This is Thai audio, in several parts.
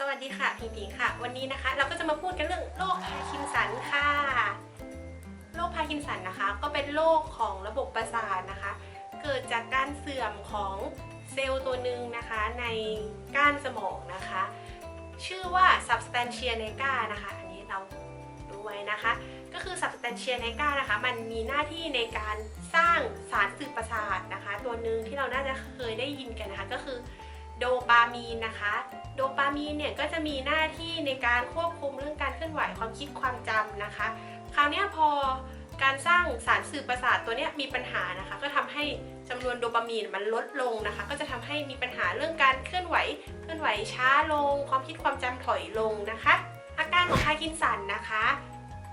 สวัสดีค่ะพิงพิงค่ะ วันนี้นะคะ เราก็จะมาพูดกันเรื่องโรคพาร์กินสันค่ะโรคพาร์กินสันนะคะ ก็เป็นโรคของระบบประสาทนะคะ เกิดจากการเสื่อมของเซลล์ตัวหนึ่งนะคะในก้านสมองนะคะ ชื่อว่า substantia nigra นะคะ อันนี้เราดูไว้นะคะ ก็คือ substantia nigra นะคะ มันมีหน้าที่ในการสร้างสารสื่อประสาทนะคะ ตัวหนึ่งที่เราน่าจะเคยได้ยินกันนะคะ ก็คือโดปามีนนะคะ โดปามีนเนี่ยก็จะมีหน้าที่ในการควบคุมเรื่องการเคลื่อนไหวความคิดความจำนะคะ คราวนี้พอการสร้างสารสื่อประสาทตัวเนี้ยมีปัญหานะคะ ก็ทำให้จำนวนโดปามีนมันลดลงนะคะ ก็จะทำให้มีปัญหาเรื่องการเคลื่อนไหว เคลื่อนไหวช้าลง ความคิดความจำถอยลงนะคะ อาการของพาร์กินสันนะคะ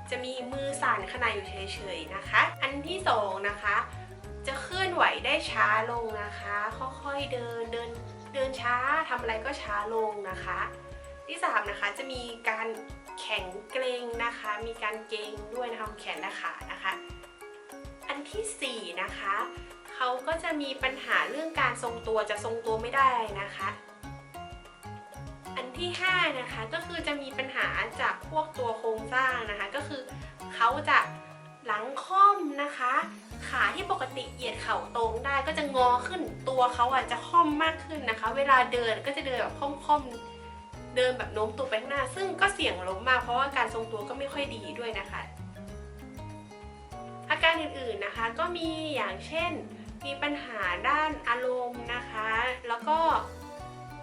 จะมีมือสั่นขณะอยู่เฉยๆนะคะ อันที่สองนะคะ จะเคลื่อนไหวได้ช้าลงนะคะ ค่อยๆเดินเดิน เดินช้าทำอะไรก็ช้าลงนะคะ ที่สามนะคะจะมีการแข็งเกรงนะคะ มีการเกรงด้วยนะคะแขนและขานะคะ อันที่สี่นะคะเขาก็จะมีปัญหาเรื่องการทรงตัวจะทรงตัวไม่ได้นะคะ อันที่ห้านะคะก็คือจะมีปัญหาจากพวกตัวโครงสร้างนะคะ ก็คือเขาจะหลังค่อมนะคะ ขาที่ปกติเหยียดเข่าตรงได้ก็จะงอขึ้นตัวเขาอะจะค่อมมากขึ้นนะคะ เวลาเดินก็จะเดินแบบค่อมๆเดินแบบโน้มตัวไปข้างหน้า ซึ่งก็เสี่ยงล้มมากเพราะว่าการทรงตัวก็ไม่ค่อยดีด้วยนะคะ อาการอื่นๆนะคะก็มีอย่างเช่น มีปัญหาด้านอารมณ์นะคะ แล้วก็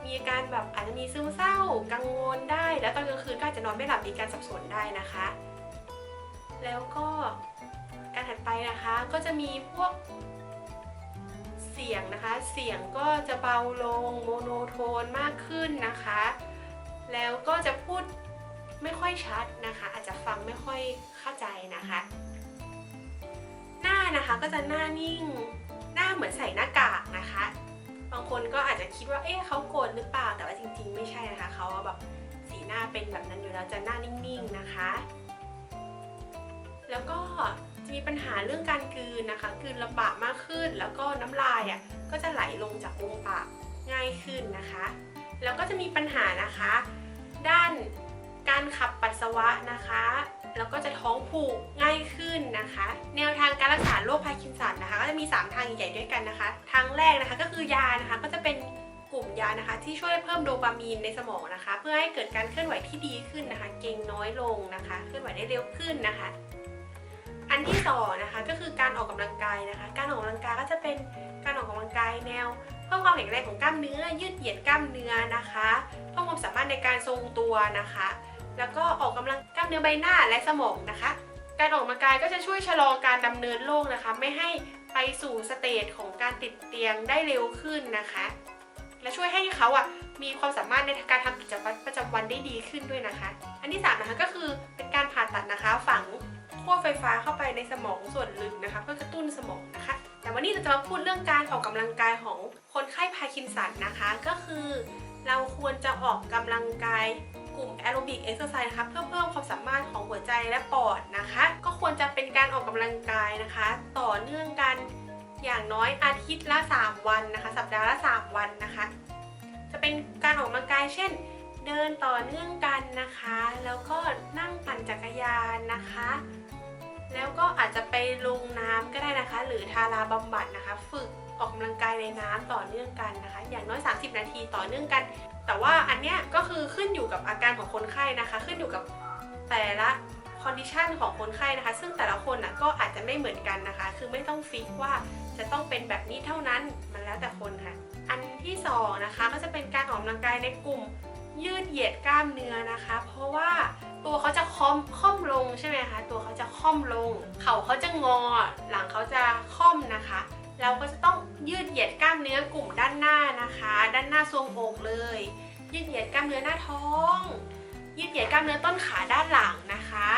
มีอาการแบบอาจจะมีซึมเศร้ากังวลได้ แล้วตอนกลางคืนก็อาจจะนอนไม่หลับมีการสับสนได้นะคะ แล้วก็ การถัดไปนะคะก็จะมีพวกเสียงนะคะ เสียงก็จะเบาลงโมโนโทนมากขึ้นนะคะ แล้วก็จะพูดไม่ค่อยชัดนะคะ อาจจะฟังไม่ค่อยเข้าใจนะคะ หน้านะคะก็จะหน้านิ่ง หน้าเหมือนใส่หน้ากากนะคะ บางคนก็อาจจะคิดว่าเอ๊ะเขาโกรธหรือเปล่าแต่ว่าจริง ๆ ไม่ใช่นะคะเขาแบบสีหน้าเป็นแบบนั้นอยู่แล้วจะหน้านิ่งๆนะคะ แล้วก็จะมีปัญหาเรื่องการกลืนนะคะกลืนลำบากมากขึ้น แล้วก็น้ำลายอะก็จะไหลลงจากมุมปากง่ายขึ้นนะคะ แล้วก็จะมีปัญหานะคะ ด้านการขับปัสสาวะนะคะแล้วก็จะท้องผูกง่ายขึ้นนะคะ แนวทางการรักษาโรคพาร์กินสันนะคะ ก็จะมี 3 ทางใหญ่ด้วยกันนะคะ ทางแรกนะคะก็คือยานะคะก็จะเป็นกลุ่มยานะคะ ที่ช่วยเพิ่มโดปามีนในสมองนะคะ เพื่อให้เกิดการเคลื่อนไหวที่ดีขึ้นนะคะ เกร็งน้อยลงนะคะ เคลื่อนไหวได้เร็วขึ้นนะคะ อันที่สองนะคะก็คือการออกกำลังกายนะคะ การออกกำลังกายก็จะเป็นการออกกำลังกายแนวเพิ่มความแข็งแรงของกล้ามเนื้อ ยืดเหยียดกล้ามเนื้อนะคะเพิ่มความสามารถในการทรงตัวนะคะ แล้วก็ออกกำลังกล้ามเนื้อใบหน้าและสมองนะคะ การออกกำลังกายก็จะช่วยชะลอการดำเนินโรคนะคะ ไม่ให้ไปสู่สเตจของการติดเตียงได้เร็วขึ้นนะคะ และช่วยให้เขาอะมีความสามารถในการทำกิจวัตรประจำวันได้ดีขึ้นด้วยนะคะ อันที่สามนะคะก็คือเป็นการผ่าตัดนะคะฝัง ขั้วไฟฟ้าเข้าไปในสมองส่วนลึกนะคะ เพื่อกระตุ้นสมองนะคะ แต่วันนี้เราจะมาพูดเรื่องการออกกำลังกายของคนไข้พาร์กินสันนะคะ ก็คือเราควรจะออกกำลังกายกลุ่มแอโรบิกเอ็กซ์ไซส์นะคะเพื่อเพิ่มความสามารถของหัวใจและปอดนะคะ ก็ควรจะเป็นการออกกำลังกายนะคะ ต่อเนื่องกันอย่างน้อยอาทิตย์ละ 3 วันนะคะ สัปดาห์ละ 3 วันนะคะ จะเป็นการออกกำลังกายเช่น เดินต่อเนื่องกันนะคะ แล้วก็นั่งปั่นจักรยานนะคะ แล้วก็อาจจะไปลงน้ำก็ได้นะคะ หรือทาราบำบัดนะคะ ฝึกออกกำลังกายในน้ำต่อเนื่องกันนะคะ อย่างน้อย 30 นาทีต่อเนื่องกัน แต่ว่าอันเนี้ยก็คือขึ้นอยู่กับอาการของคนไข้นะคะ ขึ้นอยู่กับแต่ละคอนดิชันของคนไข้นะคะ ซึ่งแต่ละคนนะก็อาจจะไม่เหมือนกันนะคะ คือไม่ต้องฟิกว่าจะต้องเป็นแบบนี้เท่านั้นมันแล้วแต่คนค่ะ อันที่สองนะคะก็จะเป็นการออกกำลังกายในกลุ่ม ยืดเหยียดกล้ามเนื้อนะคะ เพราะว่าตัวเขาจะค่อมค่อมลงใช่ไหมคะ ตัวเขาจะค่อมลง เข่าเขาจะงอ หลังเขาจะค่อมนะคะ เราก็จะต้องยืดเหยียดกล้ามเนื้อกลุ่มด้านหน้านะคะ ด้านหน้าทรวงอกเลย ยืดเหยียดกล้ามเนื้อหน้าท้อง ยืดเหยียดกล้ามเนื้อต้นขาด้านหลังนะคะ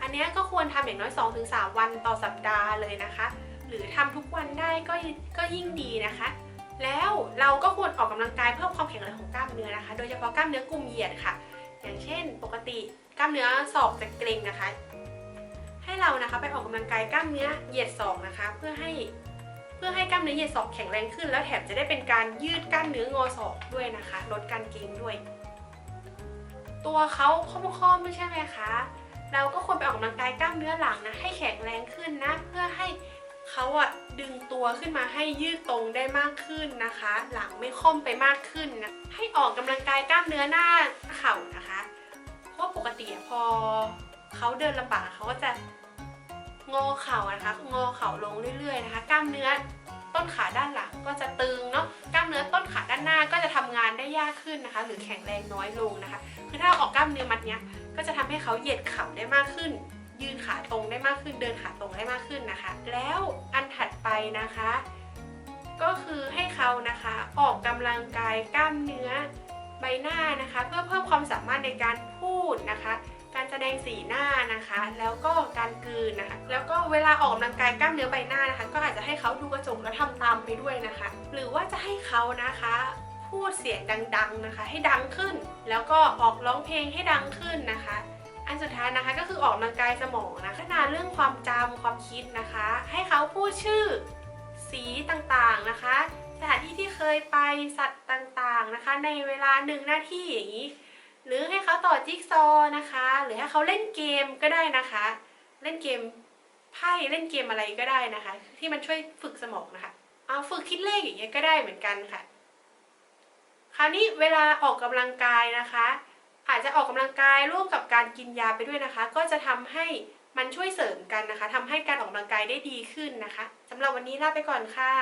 อันนี้ก็ควรทำอย่างน้อย 2-3 วันต่อสัปดาห์เลยนะคะ หรือทำทุกวันได้ก็ก็ยิ่งดีนะคะ แล้วเราก็ควรออกกำลังกายเพิ่มความแข็งแรงของกล้ามเนื้อนะคะ โดยเฉพาะกล้ามเนื้อกลุ่มเหยียดค่ะ อย่างเช่น ปกติกล้ามเนื้อศอกจะเกร็งนะคะ ให้เรานะคะไปออกกำลังกายกล้ามเนื้อเหยียดศอกนะคะ เพื่อให้เพื่อให้กล้ามเนื้อเหยียดศอกแข็งแรงขึ้น แล้วแถมจะได้เป็นการยืดกล้ามเนื้องอศอกด้วยนะคะ ลดการเกร็งด้วย ตัวเขาค่อมๆไม่ใช่ไหมคะเราก็ควรไปออกกำลังกายกล้ามเนื้อหลังนะให้แข็งแรงขึ้นนะ เพื่อให้เขาอะ ดึงตัวขึ้นมาให้ยืดตรงได้มากขึ้นนะคะ หลังไม่ค่อมไปมากขึ้นนะให้ออกกำลังกายกล้ามเนื้อหน้าเข่านะคะ เพราะปกติพอเขาเดินลำบากเขาก็จะงอเข่านะคะ งอเข่าลงเรื่อยๆนะคะ กล้ามเนื้อต้นขาด้านหลังก็จะตึงเนาะกล้ามเนื้อต้นขาด้านหน้าก็จะทำงานได้ยากขึ้นนะคะ หรือแข็งแรงน้อยลงนะคะ คือถ้าออกกล้ามเนื้อมัดเนี้ยก็จะทำให้เขาเหยียดเข่าได้มากขึ้น ยืนขาตรงได้มากขึ้น เดินขาตรงได้มากขึ้นนะคะ แล้ว นถัดไปนะคะ ก็คือให้เขานะคะออกกำลังกายกล้ามเนื้อใบหน้านะคะ เพื่อเพิ่มความสามารถในการพูดนะคะ การแสดงสีหน้านะคะ แล้วก็การกลืนนะคะ แล้วก็เวลาออกกำลังกายกล้ามเนื้อใบหน้านะคะ ก็อาจจะให้เขาดูกระจกแล้วทำตามไปด้วยนะคะ หรือว่าจะให้เขานะคะพูดเสียงดังๆนะคะ ให้ดังขึ้น แล้วก็ออกร้องเพลงให้ดังขึ้นนะคะ อันสุดท้ายนะคะก็คือออกกำลังกายสมองนะพัฒ นาเรื่องความจำความคิดนะคะ ให้เขาพูดชื่อสีต่างๆนะคะ สถานที่ที่เคยไปสัตว์ต่างๆนะคะ ในเวลาหนึ่งนาทีอย่างนี้ หรือให้เขาต่อจิ๊กซอว์นะคะ หรือให้เขาเล่นเกมก็ได้นะคะ เล่นเกมไพ่เล่นเกมอะไรก็ได้นะคะ ที่มันช่วยฝึกสมองนะคะเอาฝึกคิดเลขอย่างเงี้ยก็ได้เหมือนกันค่ะ คราวนี้เวลาออกกำลังกายนะคะ อาจจะออกกำลังกายร่วมกับการกินยาไปด้วยนะคะ ก็จะทำให้ มันช่วยเสริมกันนะคะทำให้การออกกำลังกายได้ดีขึ้นนะคะสำหรับวันนี้ลาไปก่อนค่ะ